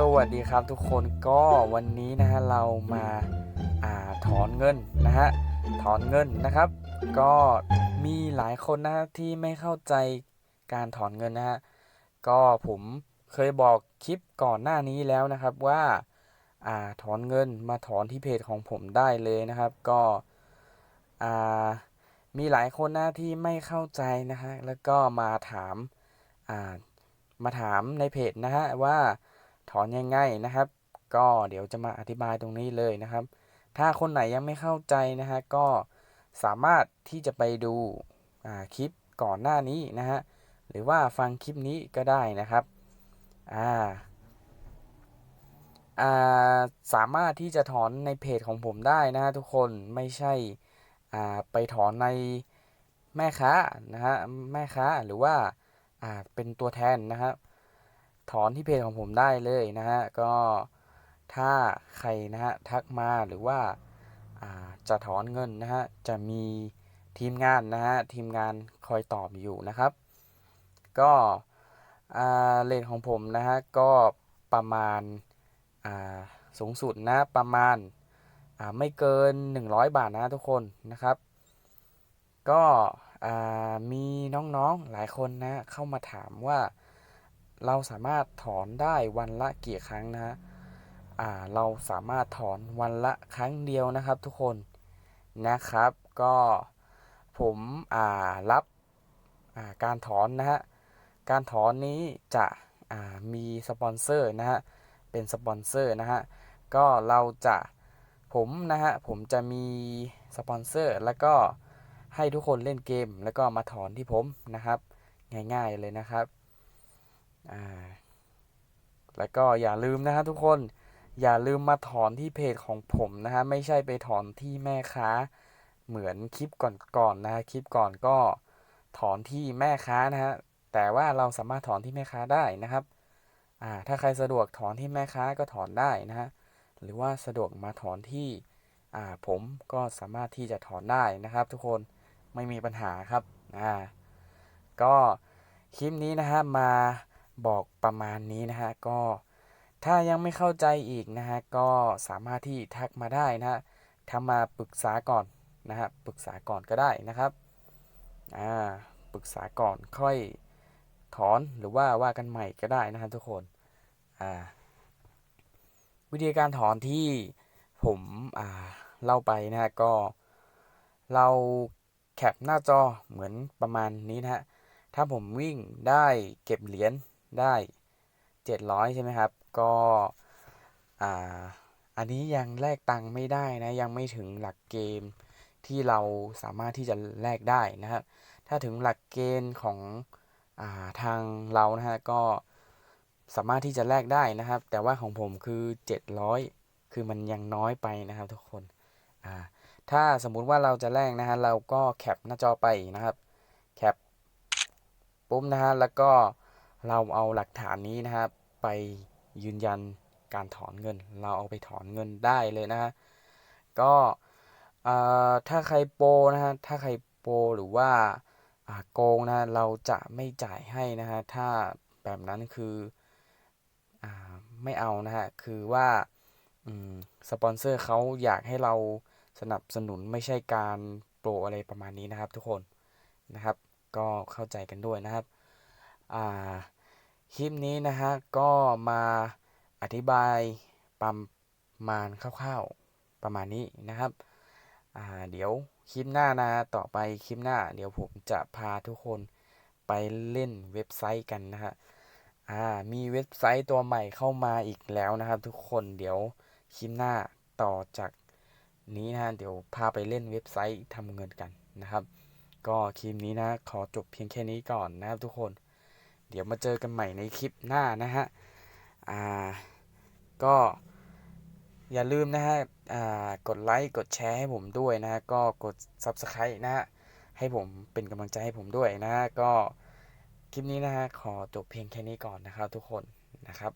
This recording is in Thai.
สวัสดีครับทุกคนก็วันนี้นะฮะเรามาอาถอนเงินนะฮะถอนเงินนะครับ ก็มีหลายคนนะฮะที่ไม่เข้าใจการถอนเงินนะฮะก็ผมเคยบอกคลิปก่อนหน้านี้แล้วนะครับว่าอาถอนเงินมาถอนที่เพจของผมได้เลยนะครับ ก็อ่ามีหลายคนนะที่ไม่เข้าใจนะฮะแล้วก็มาถามอ่ามาถามในเพจนะฮะว่า อนยังไงนะครับ ก็เดี๋ยวจะมาอธิบายตรงนี้เลยนะครับ ถ้าคนไหนยังไม่เข้าใจนะฮะก็สามารถที่จะไปดูคลิปก่อนหน้านี้นะฮะหรือว่าฟังคลิปนี้ก็ได้นะครับอ่าอ่าสามารถที่จะถอนในเพจของผมได้นะฮะทุกคนไม่ใช่อ่าไปถอนในแม่ค้านะฮะแม่ค้าหรือว่าอ่าเป็นตัวแทนนะครับ ถอนที่เพจของผมได้เลยนะฮะ ก็ถ้าใครนะฮะทักมาหรือว่าาจะถอนเงินนะฮะ จะมีทีมงานนะฮะ ทีมงานคอยตอบอยู่นะครับ ก็เลทของผมนะฮะ ก็ประมาณาสูงสุดนะประมาณาไม่เกิน 100 บาทนะทุกคนนะครับ ก็มีน้องๆหลายคนนะเข้ามาถามว่า เราสามารถถอนได้วันละกี่ครั้งนะฮะอ่าเราสามารถถอนวันละครั้งเดียวนะครับทุกคนนะครับ ก็ผมอ่ารับอ่าการถอนนะฮะการถอนนี้จะอ่ามีสปอนเซอร์นะฮะเป็นสปอนเซอร์นะฮะก็เราจะผมนะฮะผมจะมีสปอนเซอร์แล้วก็ให้ทุกคนเล่นเกม แล้วก็มาถอนที่ผมนะครับ ง่ายๆเลยนะครับ อ่าแล้วก็อย่าลืมนะฮะทุกคนอย่าลืมมาถอนที่เพจของผมนะฮะไม่ใช่ไปถอนที่แม่ค้า เหมือนคลิปก่อนๆนนะฮะคลิปก่อนก็ถอนที่แม่ค้านะฮะแต่ว่าเราสามารถถอนที่แม่ค้าได้นะครับอ่าถ้าใครสะดวกถอนที่แม่ค้าก็ถอนได้นะฮะหรือว่าสะดวกมาถอนที่อ่าผมก็สามารถที่จะถอนได้นะครับ ทุกคนไม่มีปัญหาครับอ่าก็คลิปนี้นะฮะมา บอกประมาณนี้นะฮะก็ถ้ายังไม่เข้าใจอีกนะฮะก็สามารถที่ทักมาได้นะฮะทำมาปรึกษาก่อนนะฮะปรึกษาก่อนก็ได้นะครับอ่าปรึกษาก่อนค่อยถอนหรือว่าว่ากันใหม่ก็ได้นะฮะทุกคนอ่าวิธีการถอนที่ผมอ่าเล่าไปนะฮะก็เราแคปหน้าจอเหมือนประมาณนี้นะฮะถ้าผมวิ่งได้เก็บเหรียญ ได้ 700 ใช่ไหมครับ ก็อ่าอันนี้ยังแลกตังค์ไม่ได้นะ ยังไม่ถึงหลักเกณฑ์ที่เราสามารถที่จะแลกได้นะครับ ถ้าถึงหลักเกณฑ์ของอาทางเรานะฮะก็สามารถที่จะแลกได้นะครับ แต่ว่าของผมคือ 700 คือมันยังน้อยไปนะครับทุกคนอ่าถ้าสมมุติว่าเราจะแลกนะฮะเราก็แคปหน้าจอไปนะครับแคปปุ๊บนะฮะแล้วก็ เราเอาหลักฐานนี้นะครับไปยืนยันการถอนเงิน เราเอาไปถอนเงินได้เลยนะฮะก็ถ้าใครโปรนะฮะถ้าใครโปรหรือว่าโกงนะเราจะไม่จ่ายให้นะฮะถ้าแบบนั้นคืออไม่เอานะฮะคือว่าสปอนเซอร์เขาอยากให้เราสนับสนุนไม่ใช่การโปรอะไรประมาณนี้นะครับทุกคนนะครับ ก็เข้าใจกันด้วยนะครับอ่า คลิปนี้นะฮะก็มาอธิบายประมาณคร่าวๆประมาณนี้นะครับเดี๋ยวคลิปหน้านะต่อไปคลิปหน้า เดี๋ยวผมจะพาทุกคนไปเล่นเว็บไซต์กันนะฮะมีเว็บไซต์ตัวใหม่เข้ามาอีกแล้วนะครับ ทุกคนเดี๋ยวคลิปหน้าต่อจากนี้นะเดี๋ยวพาไปเล่นเว็บไซต์ทำเงินกันนะครับ ก็คลิปนี้นะขอจบเพียงแค่นี้ก่อนนะครับทุกคน เดี๋ยวมาเจอกันใหม่ในคลิปหน้านะฮะอ่าก็อย่าลืมนะฮะอ่ากดไลค์กดแชร์ให้ผมด้วยนะฮะก็กด Subscribe นะฮะให้ผมเป็นกำลังใจให้ผมด้วยนะฮะก็คลิปนี้นะฮะขอจบเพียงแค่นี้ก่อนนะครับทุกคนนะครับ